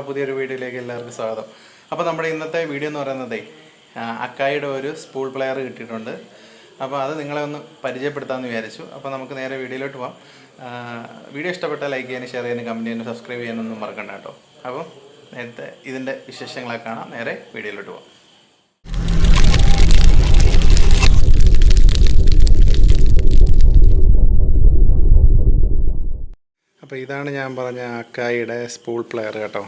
നമ്മുടെ പുതിയൊരു വീഡിയോയിലേക്ക് എല്ലാവർക്കും സ്വാഗതം. അപ്പോൾ നമ്മുടെ ഇന്നത്തെ വീഡിയോ എന്ന് പറയുന്നത് അക്കായുടെ ഒരു സ്പൂൾ പ്ലെയർ കിട്ടിയിട്ടുണ്ട്. അപ്പോൾ അത് നിങ്ങളെ ഒന്ന് പരിചയപ്പെടുത്താമെന്ന് വിചാരിച്ചു. അപ്പോൾ നമുക്ക് നേരെ വീഡിയോയിലോട്ട് പോകാം വീഡിയോ ഇഷ്ടപ്പെട്ടാൽ ലൈക്ക് ചെയ്യാനും ഷെയർ ചെയ്യാനും കമന്റ് ചെയ്യാനും സബ്സ്ക്രൈബ് ചെയ്യാനൊന്നും മറക്കണ്ട കേട്ടോ. അപ്പോൾ നേരത്തെ ഇതിന്റെ വിശേഷങ്ങളൊക്കെ കാണാം. നേരെ വീഡിയോയിലോട്ട് പോകാം അപ്പോൾ ഇതാണ് ഞാൻ പറഞ്ഞ അക്കായിയുടെ സ്പൂൾ പ്ലെയർ കേട്ടോ.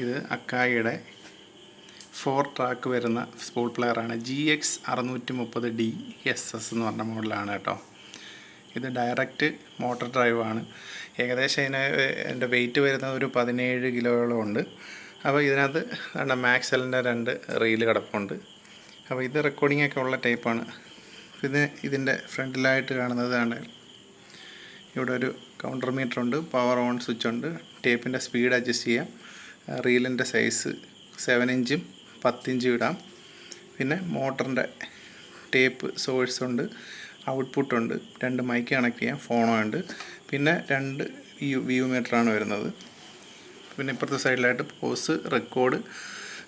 ഇത് അക്കായിയുടെ ഫോർ ട്രാക്ക് വരുന്ന സ്പോൾ പ്ലെയറാണ് ജി എക്സ് അറുന്നൂറ്റി മുപ്പത് ഡി എസ് എസ് എന്ന് പറഞ്ഞ മോഡലാണ് കേട്ടോ. ഇത് ഡയറക്റ്റ് മോട്ടോർ ഡ്രൈവാണ് ഏകദേശം ഇതിന് എന്റെ വെയിറ്റ് വരുന്നത് ഒരു പതിനേഴ് കിലോയോളം ഉണ്ട്. അപ്പോൾ ഇതിനകത്ത് രണ്ട് മാക്സലിന്റെ രണ്ട് റീൽ കിടപ്പുണ്ട്. അപ്പോൾ ഇത് റെക്കോർഡിംഗ് ഒക്കെ ഉള്ള ടൈപ്പാണ് ഇത് ഇതിന്റെ ഫ്രണ്ടിലായിട്ട് കാണുന്നതാണ് ഇവിടെ ഒരു കൗണ്ടർ മീറ്റർ ഉണ്ട് പവർ ഓൺ സ്വിച്ച് ഉണ്ട്. ടേപ്പിന്റെ സ്പീഡ് അഡ്ജസ്റ്റ് ചെയ്യാം. റീലിന്റെ സൈസ് സെവൻ ഇഞ്ചും പത്തിഞ്ചും ഇടാം. പിന്നെ മോട്ടറിന്റെ ടേപ്പ് സോഴ്സ് ഉണ്ട് ഔട്ട്പുട്ട് ഉണ്ട് രണ്ട് മൈക്ക് കണക്ട് ചെയ്യാം ഫോണോ ഉണ്ട്. പിന്നെ രണ്ട് വ്യൂ മീറ്ററാണ് വരുന്നത്. പിന്നെ ഇപ്പുറത്തെ സൈഡിലായിട്ട് pause record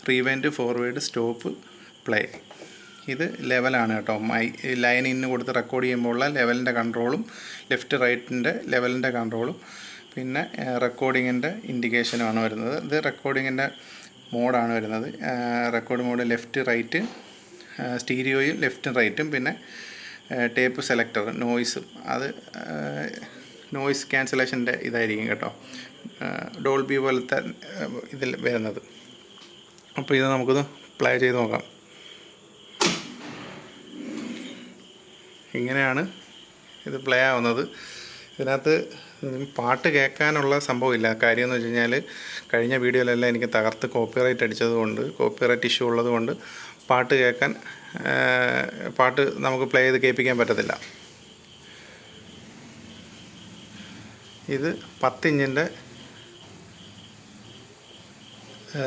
rewind forward stop play ഇത് ലെവലാണ് കേട്ടോ. മൈ ലൈൻ ഇന്ന് കൊടുത്ത് റെക്കോർഡ് ചെയ്യുമ്പോഴുള്ള ലെവലിന്റെ കൺട്രോളും ലെഫ്റ്റ് റൈറ്റിന്റെ ലെവലിന്റെ കൺട്രോളും പിന്നെ റെക്കോർഡിങ്ങിന്റെ ഇൻഡിക്കേഷനുമാണ് വരുന്നത്. ഇത് റെക്കോർഡിങ്ങിന്റെ മോഡാണ് വരുന്നത്. റെക്കോർഡ് മോഡ് ലെഫ്റ്റ് റൈറ്റ് സ്റ്റീരിയോയും ലെഫ്റ്റും റൈറ്റും പിന്നെ ടേപ്പ് സെലക്ടർ നോയ്സും അത് നോയിസ് ക്യാൻസലേഷന്റെ ഇതായിരിക്കും കേട്ടോ. ഡോൾബി പോലത്തെ ഇതിൽ വരുന്നത്. അപ്പോൾ ഇത് നമുക്കൊന്ന് പ്ലേ ചെയ്ത് നോക്കാം. ഇങ്ങനെയാണ് ഇത് പ്ലേ ആവുന്നത്. ഇതിനകത്ത് പാട്ട് കേൾക്കാനുള്ള സംഭവമില്ല. കാര്യം എന്ന് വെച്ച് കഴിഞ്ഞാൽ കഴിഞ്ഞ വീഡിയോയിലെല്ലാം എനിക്ക് തകർത്ത് കോപ്പിറൈറ്റ് അടിച്ചതുകൊണ്ട് കോപ്പിറൈറ്റ് ഇഷ്യൂ ഉള്ളതുകൊണ്ട് പാട്ട് കേൾക്കാൻ പാട്ട് നമുക്ക് പ്ലേ ചെയ്ത് കേൾപ്പിക്കാൻ പറ്റത്തില്ല. ഇത് പത്തിഞ്ചിന്റെ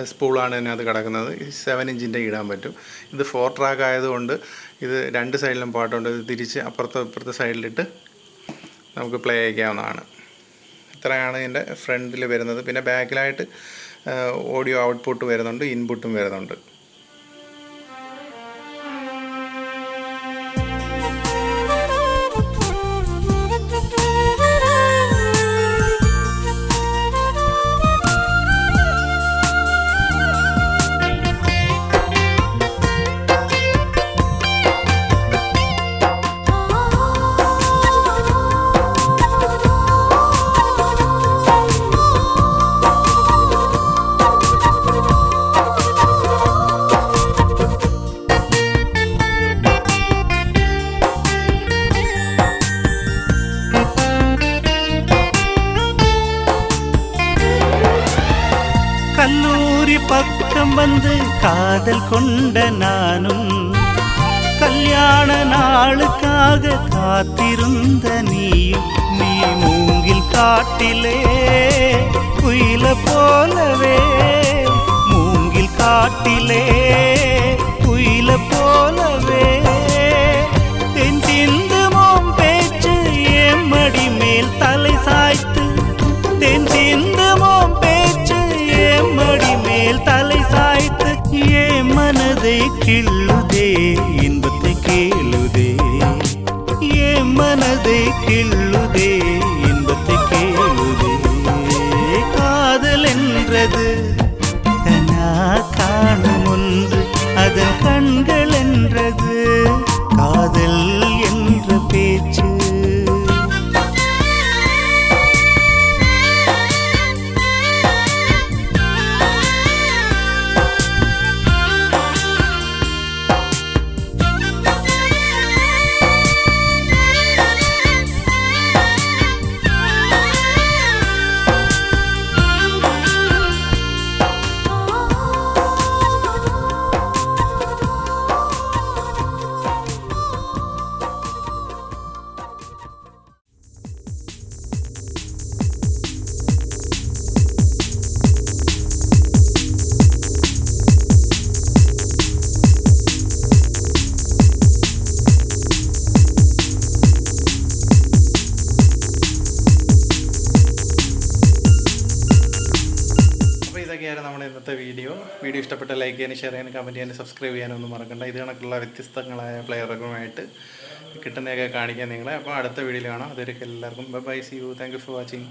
സ്പൂളാണ് ഇതിനകത്ത് കിടക്കുന്നത്. സെവൻ ഇഞ്ചിന്റെ ഇടാൻ പറ്റും. ഇത് ഫോർ ട്രാക്ക് ആയതുകൊണ്ട് ഇത് രണ്ട് സൈഡിലും പാട്ടുണ്ട്. ഇത് തിരിച്ച് അപ്പുറത്തെ ഇപ്പുറത്തെ സൈഡിലിട്ട് നമുക്ക് പ്ലേ ചെയ്യാവുന്നതാണ് ഇത്രയാണ് ഇതിന്റെ ഫ്രണ്ടിൽ വരുന്നത്. പിന്നെ ബാക്കിലായിട്ട് ഓഡിയോ ഔട്ട്പുട്ട് വരുന്നുണ്ട് ഇൻപുട്ടും വരുന്നുണ്ട്. பக்கம் வந்து காதல் கொண்ட நானும் கல்யாண நாளுக்காக காத்திருந்த நீயும் நீ மூங்கில் காட்டிலே குயில போலவே மூங்கில் காட்டிலே குயில போலவே. தென் சிந்துமோம் பேச்சு எம்மடி மேல் தலை மனதை ഇന്നത്തെ വീഡിയോ. വീഡിയോ ഇഷ്ടപ്പെട്ട ലൈക്ക് ചെയ്യാനും ഷെയർ ചെയ്യാനും കമന്റ് ചെയ്യാനും സബ്സ്ക്രൈബ് ചെയ്യാനും ഒന്നും മറക്കണ്ട. ഇത് കണക്കുള്ള വ്യത്യസ്തങ്ങളായ പ്ലെയറുകളുമായിട്ട് കിട്ടുന്നതൊക്കെ കാണിക്കാൻ നിങ്ങളെ. അപ്പോൾ അടുത്ത വീഡിയോയിൽ കാണാം. അതൊരു എല്ലാവർക്കും. Bye bye see you thank you for watching